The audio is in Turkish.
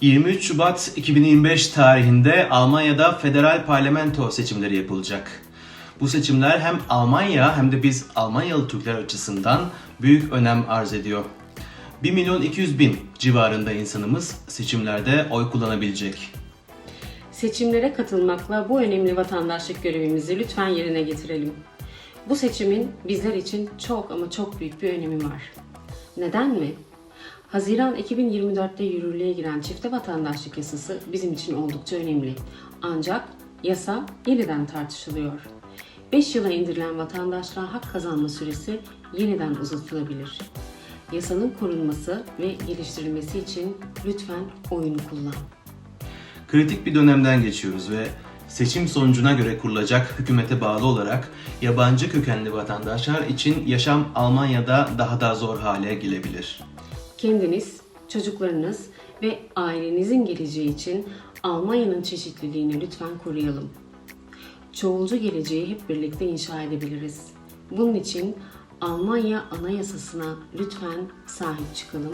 23 Şubat 2025 tarihinde Almanya'da federal parlamento seçimleri yapılacak. Bu seçimler hem Almanya hem de biz Almanyalı Türkler açısından büyük önem arz ediyor. 1 milyon 200 bin civarında insanımız seçimlerde oy kullanabilecek. Seçimlere katılmakla bu önemli vatandaşlık görevimizi lütfen yerine getirelim. Bu seçimin bizler için çok ama çok büyük bir önemi var. Neden mi? Haziran 2024'te yürürlüğe giren çifte vatandaşlık yasası bizim için oldukça önemli. Ancak yasa yeniden tartışılıyor. 5 yıla indirilen vatandaşlığa hak kazanma süresi yeniden uzatılabilir. Yasanın korunması ve geliştirilmesi için lütfen oyunu kullan. Kritik bir dönemden geçiyoruz ve seçim sonucuna göre kurulacak hükümete bağlı olarak yabancı kökenli vatandaşlar için yaşam Almanya'da daha da zor hale gelebilir. Kendiniz, çocuklarınız ve ailenizin geleceği için Almanya'nın çeşitliliğini lütfen koruyalım. Çoğulcu geleceği hep birlikte inşa edebiliriz. Bunun için Almanya Anayasasına lütfen sahip çıkalım.